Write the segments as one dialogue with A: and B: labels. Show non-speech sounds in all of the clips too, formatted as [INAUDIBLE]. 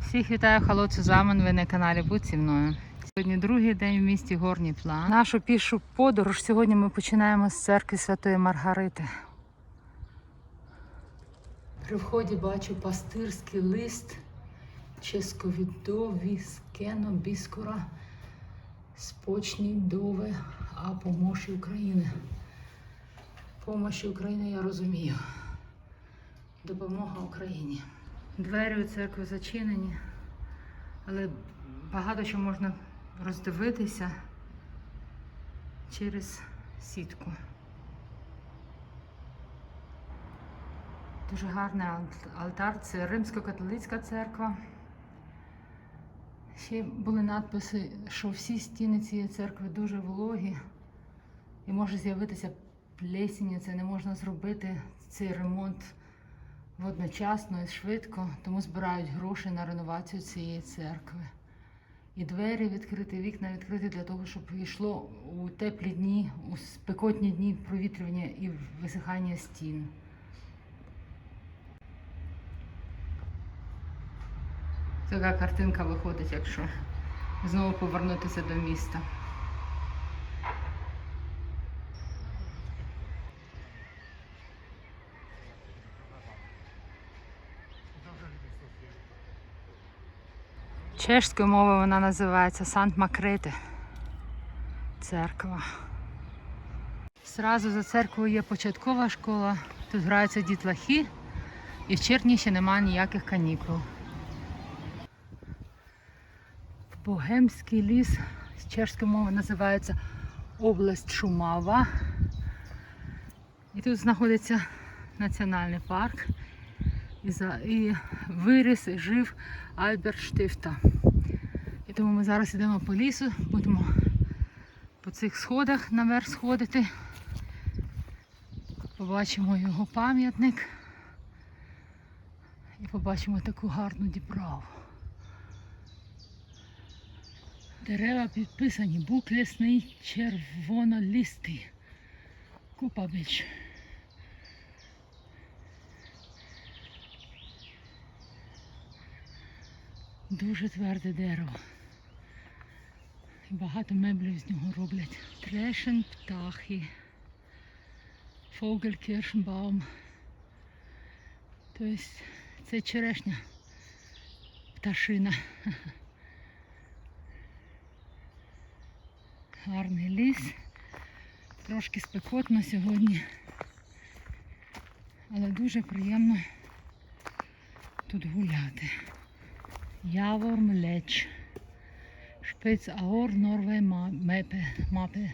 A: Всіх вітаю, холодцю Замен, ви на каналі Будь зі мною. Сьогодні другий день в місті Горній План. Нашу пішу подорож сьогодні ми починаємо з церкви Святої Маргарити. При вході бачу пастирський лист Ческовідові Скено Біскура Спочній Дове а помощі України. Помощі України я розумію. Допомога Україні. Двері у церкві зачинені, але багато що можна роздивитися через сітку. Дуже гарний алтар. Це Римсько-католицька церква. Ще були надписи, що всі стіни цієї церкви дуже вологі і може з'явитися плесіння. Це не можна зробити цей ремонт водночасно і швидко, тому збирають гроші на реновацію цієї церкви. І двері відкриті, вікна відкриті для того, щоб йшло у теплі дні, у спекотні дні провітрювання і висихання стін. Така картинка виходить, якщо знову повернутися до міста. Чешською мовою вона називається Сант Макрити. Церква. Зразу за церквою є початкова школа. Тут граються дітлахи, і в червні ще немає ніяких канікул. Богемський ліс з чешської мови називається область Шумава. І тут знаходиться національний парк. І, виріс і жив Альберт Штифта. Тому ми зараз йдемо по лісу, будемо по цих сходах наверх сходити. Побачимо його пам'ятник і побачимо таку гарну дібраву. Дерева підписані, бук лісний червонолистий. Купабич. Дуже тверде дерево. Багато меблів з нього роблять. Трешен птахи. Фогелькіршенбаум. Тобто це черешня пташина. Гарний ліс. Трошки спекотно сьогодні. Але дуже приємно тут гуляти. Явор Млеч. Шпиц Аор Норве Мепе. Мапе.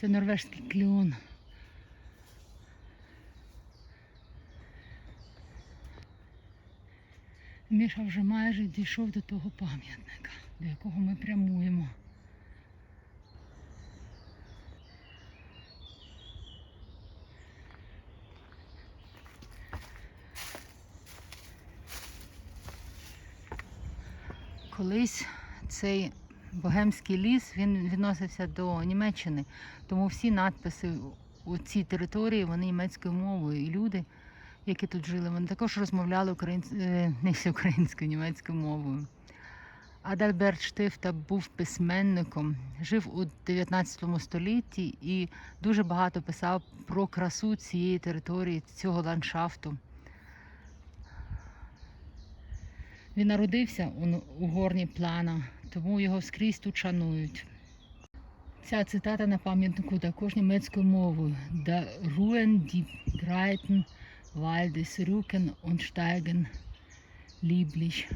A: Це норвежський кльон. Міша вже майже дійшов до того пам'ятника, до якого ми прямуємо. Колись цей Богемський ліс він відносився до Німеччини, тому всі надписи у цій території вони німецькою мовою. І люди, які тут жили, вони також розмовляли українсь... е, [LAUGHS] не всі українською, німецькою мовою. Адальберт Штифта був письменником, жив у 19 столітті і дуже багато писав про красу цієї території, цього ландшафту. Він народився у, у горні плана, тому його скрізь тут шанують. Ця цитата на пам'ятнику також німецькою мовою. Да ruhen die breiten Waldes Rücken und steigen lieblich.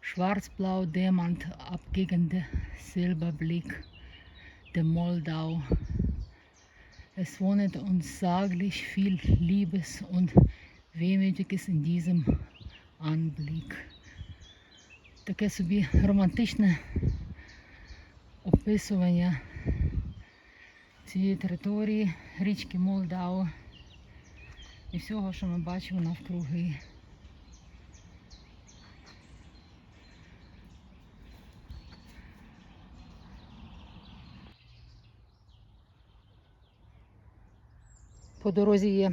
A: Schwarzblau dämmert ab gegen den Silberblick der Moldau. Es wohnet unsaglich viel Liebes und Wehmütiges in diesem Anblick. Таке собі романтичне описування цієї території, річки Молдау і всього, що ми бачимо навкруги. По дорозі є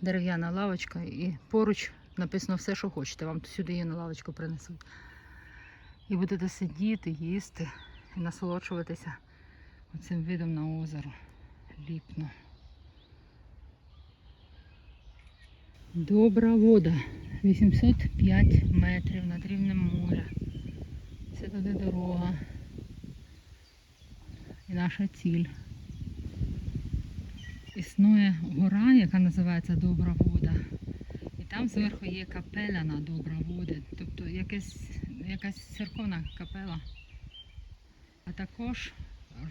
A: дерев'яна лавочка і поруч написано все, що хочете. Вам сюди її на лавочку принесуть. І будете сидіти, їсти і насолоджуватися цим видом на озеро. Ліпно. Добра вода. 805 метрів над рівнем моря. Це туди дорога. І наша ціль. Існує гора, яка називається Добра вода. І там зверху є капеля на Добра вода. Тобто якась, якась церковна капела. А також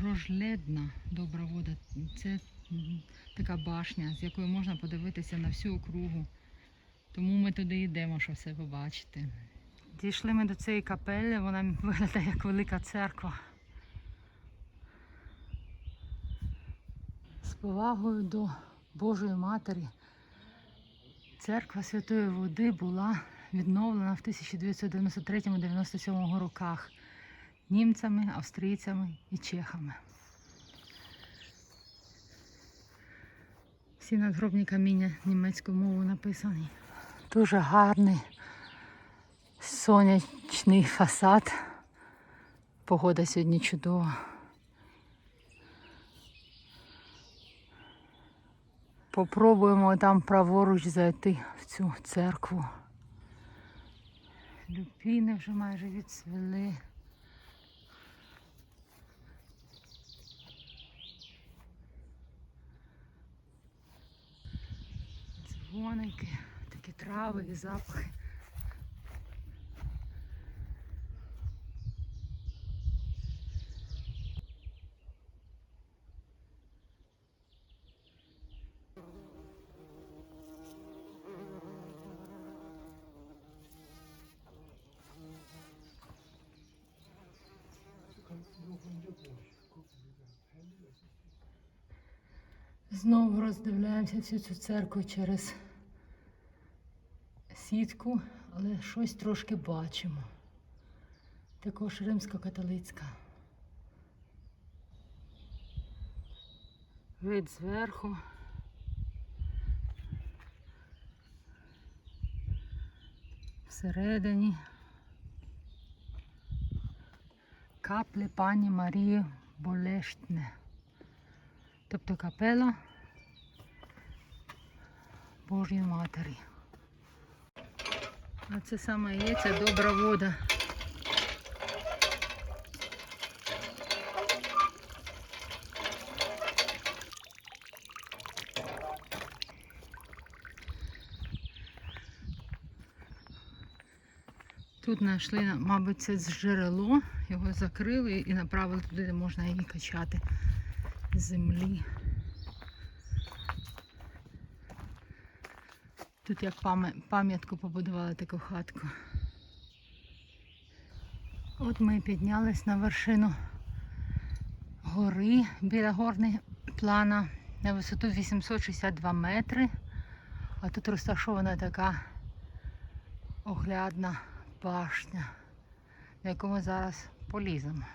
A: рожледна добра вода. Це така башня, з якої можна подивитися на всю округу. Тому ми туди йдемо, щоб все побачити. Дійшли ми до цієї капелі, вона виглядає як велика церква. З повагою до Божої Матері церква Святої Води була відновлена в 1993-97 роках німцями, австрійцями і чехами. Всі надгробні каміння німецькою мовою написані. Дуже гарний сонячний фасад. Погода сьогодні чудова. Попробуємо там праворуч зайти в цю церкву. Люпіни вже майже відцвіли. Дзвоники, такі трави і запахи. Знову роздивляємося всю цю церкву через сітку, але щось трошки бачимо. Також римсько-католицька. Вид зверху. Всередині каплі пані Марії Болештне. Тобто капела Божої Матері. А це саме є ця добра вода. Тут знайшли, мабуть, це джерело, його закрили і направили туди, де можна її качати землі. Тут як пам'ятку побудували таку хатку. От ми піднялись на вершину гори біля горних плана на висоту 862 метри. А тут розташована така оглядна башня, на яку ми зараз поліземо.